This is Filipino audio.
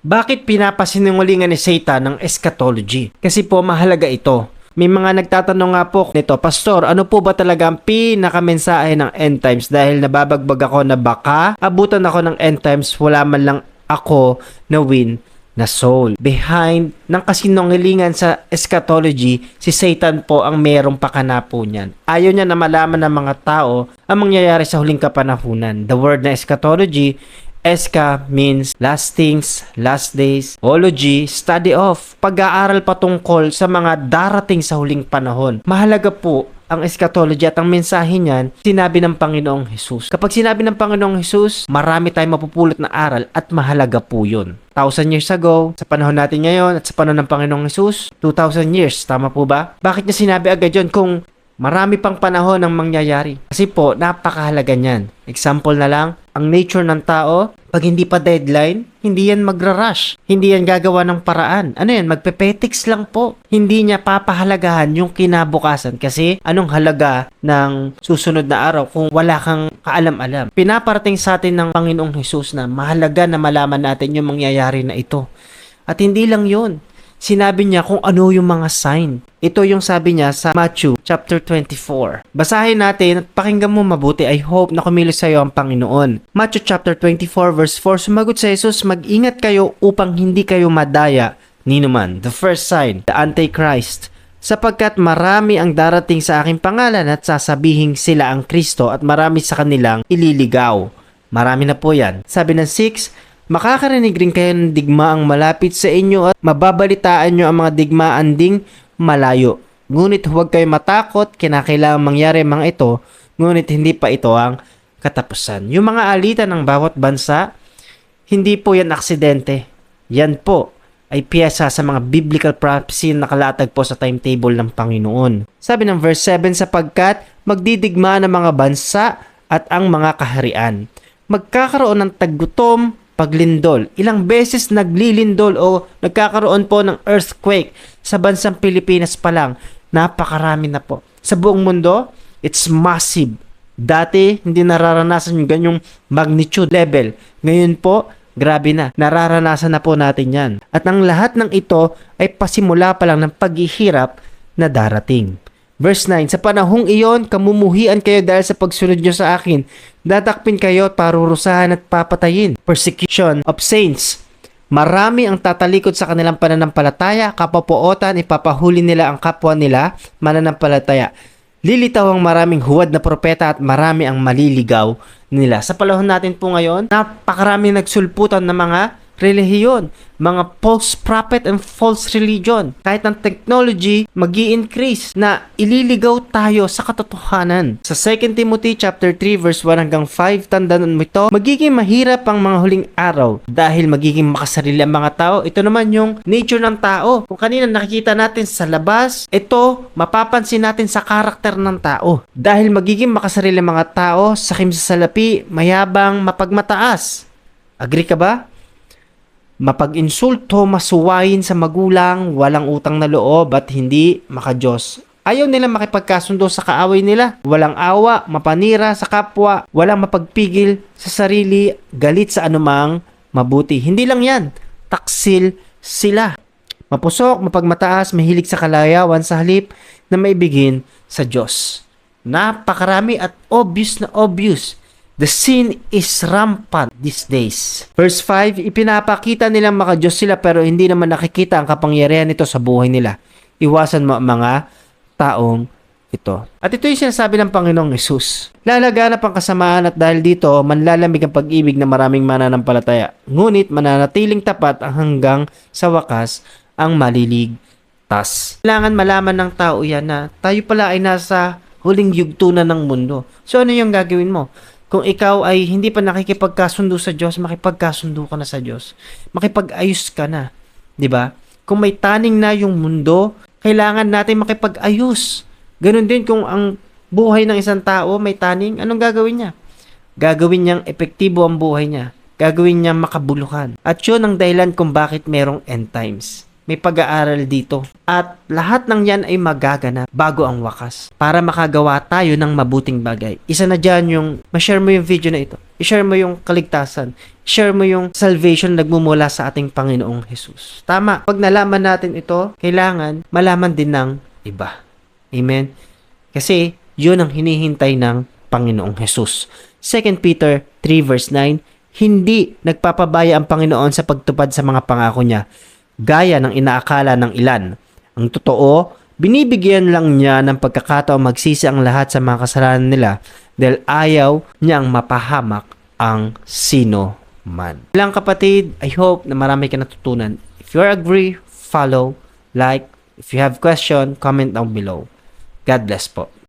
Bakit pinapasinungalingan ni Satan ng eschatology? Kasi po mahalaga ito. May mga nagtatanong nga po nito, Pastor, ano po ba talaga ang pinakamensahe ng end times? Dahil nababagbag ako na baka abutan ako ng end times, wala man lang ako na win na soul. Behind ng kasinungalingan sa eschatology, si Satan po ang merong pakana po niyan. Ayaw niya na malaman ng mga tao ang mangyayari sa huling kapanahunan. The word na eschatology Eska means last things, last days. Ology, study of. Pag-aaral patungkol sa mga darating sa huling panahon. Mahalaga po ang eschatology at ang mensahe niyan, sinabi ng Panginoong Jesus. Kapag sinabi ng Panginoong Jesus, marami tayong mapupulot na aral at mahalaga po yun. Thousand years ago, sa panahon natin ngayon at sa panahon ng Panginoong Jesus, 2,000 years, tama po ba? Bakit niya sinabi agad yun kung marami pang panahon ang mangyayari? Kasi po, napakahalaga niyan. Example na lang, ang nature ng tao, pag hindi pa deadline, hindi yan magra-rush. Hindi yan gagawa ng paraan. Ano yan? Magpepetics lang po. Hindi niya papahalagahan yung kinabukasan kasi anong halaga ng susunod na araw kung wala kang kaalam-alam. Pinaparating sa atin ng Panginoong Jesus na mahalaga na malaman natin yung mangyayari na ito. At hindi lang yun. Sinabi niya kung ano yung mga sign. Ito yung sabi niya sa Matthew chapter 24. Basahin natin at pakinggan mo mabuti. I hope na kumilos sa iyo ang Panginoon. Matthew chapter 24 verse 4. Sumagot sa Jesus, mag-ingat kayo upang hindi kayo madaya ni naman. The first sign, the Antichrist. Sapagkat marami ang darating sa aking pangalan at sasabihing sila ang Kristo at marami sa kanilang ililigaw. Marami na po yan. Sabi ng 6, Makakarinig rin kayo ng digmaang malapit sa inyo at mababalitaan nyo ang mga digmaan ding malayo. Ngunit huwag kayo matakot, kinakailangan mangyari mga ito, ngunit hindi pa ito ang katapusan. Yung mga alitan ng bawat bansa, hindi po yan aksidente. Yan po ay piyesa sa mga biblical prophecy na nakalatag po sa timetable ng Panginoon. Sabi ng verse 7, sapagkat magdidigma ng mga bansa at ang mga kaharian. Magkakaroon ng taggutom, paglindol. Ilang beses naglilindol o nagkakaroon po ng earthquake sa bansang Pilipinas pa lang. Napakarami na po. Sa buong mundo, it's massive. Dati, hindi nararanasan yung ganyong magnitude level. Ngayon po, grabe na. Nararanasan na po natin yan. At ang lahat ng ito ay pasimula pa lang ng paghihirap na darating. Verse 9, Sa panahong iyon, kamumuhian kayo dahil sa pagsunod nyo sa akin. Datakpin kayo at parurusahan at papatayin. Persecution of saints. Marami ang tatalikod sa kanilang pananampalataya, kapapuotan, ipapahuli nila ang kapwa nila, mananampalataya. Lilitaw ang maraming huwad na propeta at marami ang maliligaw nila. Sa panahon natin po ngayon, napakarami nagsulputan ng mga relihiyon, mga false prophet and false religion. Kahit ang technology mag increase na ililigaw tayo sa katotohanan. Sa 2 Timothy chapter 3 verse 1 hanggang 5, tandaan mo ito, magiging mahirap ang mga huling araw dahil magiging makasarili ang mga tao. Ito naman yung nature ng tao. Kung kanina nakikita natin sa labas, ito mapapansin natin sa karakter ng tao. Dahil magiging makasarili ang mga tao, sakim sa salapi, mayabang, mapagmataas. Agree ka ba? Mapag-insulto, masuwayin sa magulang, walang utang na loob at hindi makajos. Ayaw nila makipagkasundo sa kaaway nila. Walang awa, mapanira sa kapwa, walang mapagpigil sa sarili, galit sa anumang mabuti. Hindi lang yan, taksil sila. Mapusok, mapagmataas, mahilig sa kalayawan sa halip na maibigin sa Diyos. Napakarami at obvious na obvious The sin is rampant these days. Verse 5, ipinapakita nilang makadiyos sila pero hindi naman nakikita ang kapangyarihan nito sa buhay nila. Iwasan mo ang mga taong ito. At ito yung sinasabi ng Panginoong Yesus. Lalaganap ang kasamaan at dahil dito, manlalamig ang pag-ibig ng maraming mananampalataya. Ngunit mananatiling tapat ang hanggang sa wakas ang maliligtas. Kailangan malaman ng tao yan na tayo pala ay nasa huling yugto na ng mundo. So ano yung gagawin mo? Kung ikaw ay hindi pa nakikipagkasundo sa Diyos, makipagkasundo ka na sa Diyos. Makipag-ayos ka na. 'Di ba? Kung may taning na yung mundo, kailangan natin makipag-ayos. Ganon din kung ang buhay ng isang tao may taning, anong gagawin niya? Gagawin niyang epektibo ang buhay niya. Gagawin niyang makabuluhan. At yun ang dahilan kung bakit merong end times may pag-aaral dito. At lahat ng yan ay magaganap bago ang wakas para makagawa tayo ng mabuting bagay. Isa na dyan yung, ma-share mo yung video na ito. I-share mo yung kaligtasan. I-share mo yung salvation na nagmumula sa ating Panginoong Jesus. Tama. Pag nalaman natin ito, kailangan malaman din ng iba. Amen? Kasi yun ang hinihintay ng Panginoong Jesus. 2 Peter 3 verse 9, hindi nagpapabaya ang Panginoon sa pagtupad sa mga pangako niya, gaya ng inaakala ng ilan. Ang totoo, binibigyan lang niya ng pagkakataong magsisi ang lahat sa mga kasalanan nila dahil ayaw niyang mapahamak ang sino man. Ilang kapatid, I hope na marami ka natutunan. If you agree, follow, like. If you have question, comment down below. God bless po.